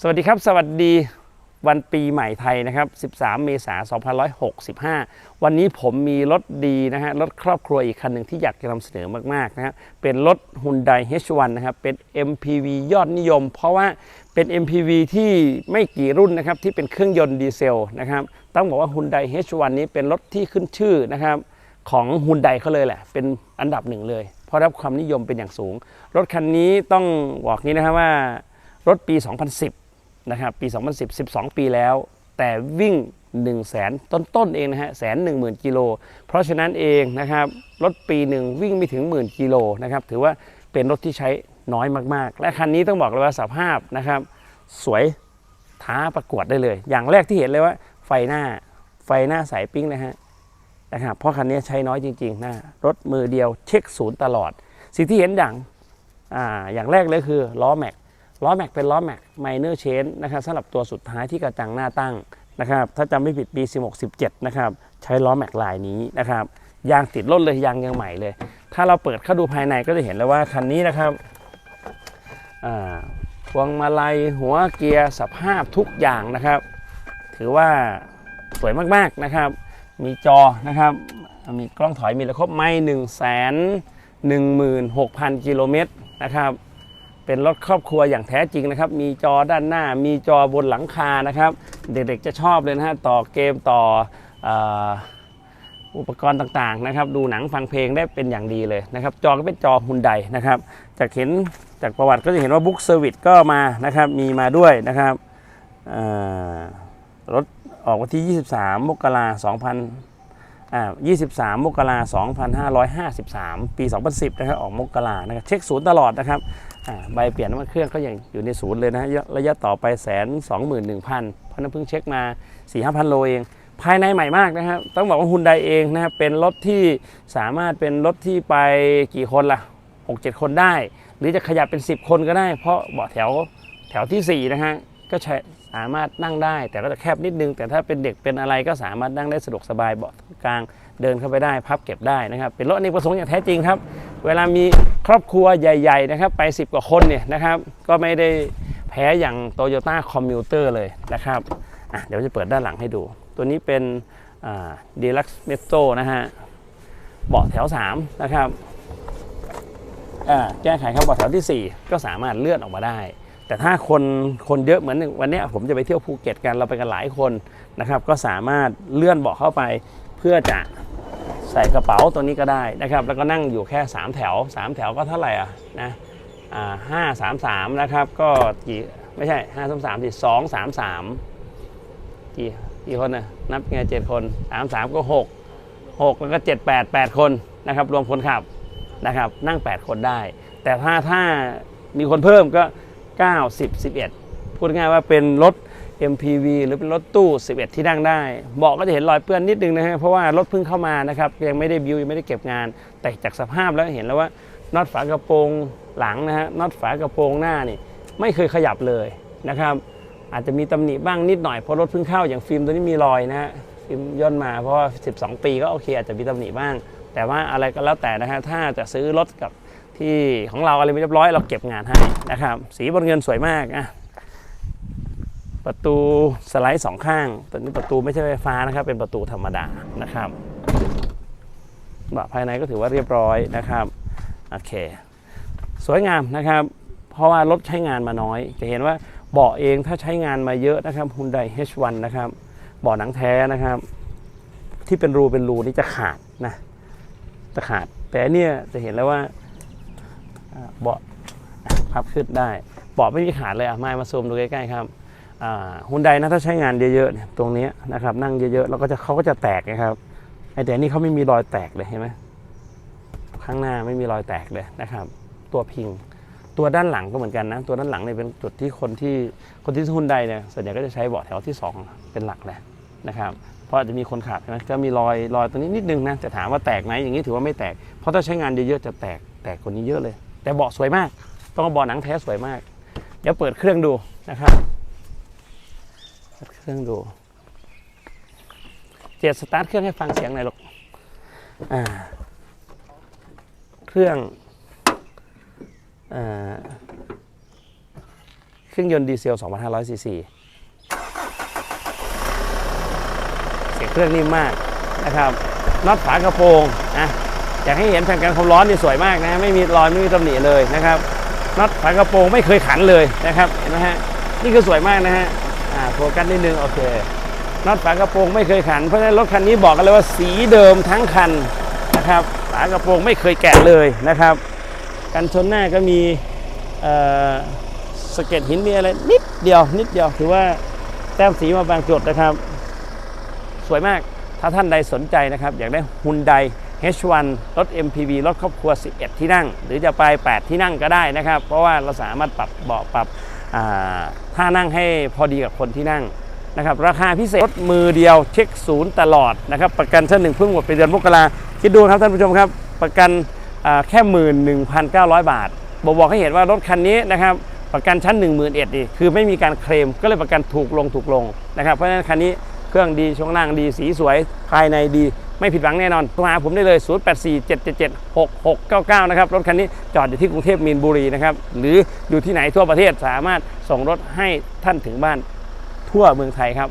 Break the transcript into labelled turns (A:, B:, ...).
A: สวัสดีครับ สวัสดีวันปีใหม่ไทยนะครับ 13 เมษายน2565 วันนี้ผมมีรถดีนะฮะ รถครอบครัวอีกคันหนึ่งที่อยากจะนำเสนอมาก ๆ นะฮะ เป็นรถ Hyundai H1 นะครับ เป็น MPV ยอดนิยม เพราะว่าเป็น MPV ที่ไม่กี่รุ่นนะครับ ที่เป็นเครื่องยนต์ดีเซลนะครับ ต้องบอกว่า Hyundai H1 นี้เป็นรถที่ขึ้นชื่อนะครับของ Hyundai เขาเลยแหละ เป็นอันดับหนึ่งเลย เพราะรับความนิยมเป็นอย่างสูง รถคันนี้ต้องบอกนี้นะครับว่ารถปี 2010 นะครับปี 2010 12 ปีแล้ว แต่วิ่ง 1 0 0 0 0แสนต้นๆเองนะฮะแสนหนึ่งหมื่นกิโล เพราะฉะนั้นเองนะครับรถปีหนึ่งวิ่งไม่ถึงหมื่นกิโลนะครับถือว่าเป็นรถที่ใช้น้อยมากๆ และคันนี้ต้องบอกเลยว่าสภาพนะครับ สวยท้าประกวดได้เลย อย่างแรกที่เห็นเลยว่าไฟหน้าไฟหน้าสายปิ้งนะฮะนะครับเพราะคันนี้ใช้น้อยจริงๆนะรถมือเดียวเช็คศูนย์ตลอด สิ่งที่เห็นอย่างอ่าอย่างแรกเลยคือล้อแม็ก ล้อแม็กเป็นล้อแม็กไมเนอร์เชนนะครับสำหรับตัวสุดท้ายที่กระจังหน้าตั้งนะครับถ้าจำไม่ผิดปี 16 17 นะครับ ใช้ล้อแม็กลายนี้นะครับยางติดรถเลยยางยังใหม่เลย ถ้าเราเปิดเข้าดูภายในก็จะเห็นเลยว่าคันนี้นะครับอ่าพวงมาลัยหัวเกียร์สภาพทุกอย่างนะครับ ถือว่าสวยมากๆนะครับ มีจอนะครับ มีกล้องถอยมีระครบไม่หนึ่งแสนหนึ่งหมื่นหกพันกิโลเมตรนะครับ เป็นรถครอบครัวอย่างแท้จริงนะครับ มีจอด้านหน้า มีจอบนหลังคานะครับ เด็กๆจะชอบเลยนะฮะ ต่อเกมต่ออ,อุปกรณ์ต่างๆนะครับ ดูหนังฟังเพลงได้เป็นอย่างดีเลยนะครับ จอก็เป็นจอฮุนไดนะครับ จากเห็นจากประวัติก็จะเห็นว่าบุ๊กเซอร์วิสก็มานะครับ มีมาด้วยนะครับรถออกวันที่ 23 มกราคม2,000อ่า 23 มกราคม2553 ปี 2010 นะครับ ออกมกรานะครับ เช็คศูนย์ตลอดนะครับอ่าใบเปลี่ยนน้ำมันเครื่องก็ยังอยู่ในศูนย์เลยนะระยะระยะต่อไปแสนสองหมื่นหนึ่งพันเพราะนั้นเพิ่งเช็คมา 4 5 0 0 0 โลเอง ภายในใหม่มากนะครับ ต้องบอกว่าฮุนไดเองนะครับ เป็นรถที่สามารถเป็นรถที่ไปกี่คนละ่ะ 6-7 คนได้ หรือจะขยับเป็น 10 คนก็ได้ เพราะเบาะแถวแถวทีสี่4 นะฮะ ก็ใช้สามารถนั่งได้ แต่ก็จะแคบนิดนึง แต่ถ้าเป็นเด็กเป็นอะไรก็สามารถนั่งได้สะดวกสบายเบาะกลางเดินเข้าไปได้พับเก็บได้นะครับ เป็นรถอเนกประสงค์อย่างแท้จริงครับ เวลามีครอบครัวใหญ่ ๆ นะครับ ไป 10 กว่าคนเนี่ยนะครับ ก็ไม่ได้แพ้อย่าง Toyota Commuter เลยนะครับเดี๋ยวจะเปิดด้านหลังให้ดู ตัวนี้เป็นดีลักซ์เมโตนะฮะเบาะแถว 3 นะครับแก้ไขครับเบาะแถวทีสี่4 ก็สามารถเลื่อนออกมาได้ แต่ถ้าคนคนเยอะเหมือนวันนี้ผมจะไปเที่ยวภูเก็ตกันเราไปกันหลายคนนะครับ ก็สามารถเลื่อนเบาะเข้าไปเพื่อจะใส่กระเป๋าตัวนี้ก็ได้นะครับ แล้วก็นั่งอยู่แค่ 3 แถว 3 แถวก็เท่าไหร่อะนะอ่าห้าสามสามนะครับ ก็กี่ไม่ใช่ห้าสามสามสี่สองสามสามกี่กี่คนนะนับไงเจ็ดคนสามสามก็หกหกแล้วก็เจ็ดแปดแปดคนนะครับ รวมคนขับนะครับ นั่ง8คนได้ แต่ถ้าถ้ามีคนเพิ่มก็ 9 10 11 พูดง่ายว่าเป็นรถ MPV หรือเป็นรถตู้ 11 ที่นั่งได้ เบาะก็จะเห็นรอยเปื้อนนิดนึงนะฮะเพราะว่ารถเพิ่งเข้ามานะครับยังไม่ได้บิวยังไม่ได้เก็บงาน แต่จากสภาพแล้วเห็นแล้วว่าน็อตฝากระโปรงหลังนะฮะน็อตฝากระโปรงหน้านี่ไม่เคยขยับเลยนะครับอาจจะมีตำหนิบ้างนิดหน่อยเพราะรถเพิ่งเข้าอย่างฟิล์มตัวนี้มีรอยนะฮะฟิล์มย่นมาเพราะว่า12 ปีก็โอเคอาจจะมีตำหนิบ้าง แต่ว่าอะไรก็แล้วแต่นะฮะถ้าจะซื้อรถกับ ที่ของเราอะไรไม่เรียบร้อยเราเก็บงานให้นะครับ สีบนเงินสวยมากอะประตูสไลด์สองข้างตัวนี้ประตูไม่ใช่ไฟฟ้านะครับ เป็นประตูธรรมดานะครับบะภายในก็ถือว่าเรียบร้อยนะครับโอเค สวยงามนะครับ เพราะว่ารถใช้งานมาน้อย จะเห็นว่าเบาะเองถ้าใช้งานมาเยอะนะครับ Hyundai H1 นะครับเบาะหนังแท้นะครับ ที่เป็นรูเป็นรูนี่จะขาดนะจะขาด แต่เนี่ยจะเห็นแล้วว่า เบาะพับขึ้นได้เบาะไม่มีขาดเลยอะไมามาซูมดูใกล้ๆครับฮุนไดนะถ้าใช้งานเยอะๆตรงนี้นะครับนั่งเยอะๆแล้วก็จะเขาก็จะแตกนะครับไอแต่นี่เขาไม่มีรอยแตกเลยเห็นไหมข้างหน้าไม่มีรอยแตกเลยนะครับ ตัวพิง ตัวด้านหลังก็เหมือนกันนะ ตัวด้านหลังเนี่ยเป็นจุดที่คนที่คนที่ฮุนไดเนี่ยส่วนใหญ่ก็จะใช้เบาะแถวที่สองเป็นหลักแหละนะครับเพราะอาจจะมีคนขับใช่ไหมก็มีรอยรอยตรงนี้นิดนึงนะแต่ถามว่าแตกไหมอย่างนี้ถือว่าไม่แตก เพราะถ้าใช้งานเยอะๆจะแตกแตกกว่านี้เยอะเลย แต่เบาะสวยมาก ต้องเอาเบาะหนังแท้สวยมาก เดี๋ยวเปิดเครื่องดูนะครับเปิดเครื่องดู เจ็ดสตาร์ทเครื่องให้ฟังเสียงหน่อยลูกอ่าเครื่องอ่าเครื่องยนต์ดีเซล 2,500ซีซีเสียงเครื่องนิ่มมากนะครับน็อตฝากระโปรงนะ อยากให้เห็นแผ่นกันความร้อนนี่สวยมากนะไม่มีรอยไม่มีตำหนิเลยนะครับน็อตฝากระโปรงไม่เคยขันเลยนะครับเห็นไหมฮะนี่คือสวยมากนะฮะอ่าโฟกัสนิดนึงโอเคน็อตฝากระโปรงไม่เคยขันเพราะฉะนั้นรถคันนี้บอกกันเลยว่าสีเดิมทั้งคันนะครับฝากระโปรงไม่เคยแกะเลยนะครับกันชนหน้าก็มีสะเก็ดหินมีอะไรนิดเดียวนิดเดียวถือว่าแต้มสีมาบางจุดนะครับ สวยมากถ้าท่านใดสนใจนะครับ อยากได้ฮุนได H1 รถ MPV รถครอบครัว 11 ที่นั่ง หรือจะไป 8 ที่นั่งก็ได้นะครับ เพราะว่าเราสามารถปรับเบาะปรับท่านั่งให้พอดีกับคนที่นั่งนะครับราคาพิเศษรถมือเดียวเช็คศูนย์ตลอดนะครับประกันชั้นหนึ่งเพิ่งหมดไปเดือนมกราคิดดูครับท่านผู้ชมครับ ประกันอ่าแค่ 11,900 บาทบอกบอกให้เห็นว่ารถคันนี้นะครับประกันชั้น 1 1 0 0 0นี่คือไม่มีการเคลมก็เลยประกันถูกลงถูกลงนะครับเพราะฉะนั้นคันนี้เครื่องดีช่วงล่างดีสีสวยภายในดี ไม่ผิดหวังแน่นอนโทรหาผมได้เลย 0847776699 นะครับ รถคันนี้จอดอยู่ที่กรุงเทพมีนบุรีนะครับ หรืออยู่ที่ไหนทั่วประเทศสามารถส่งรถให้ท่านถึงบ้านทั่วเมืองไทยครับ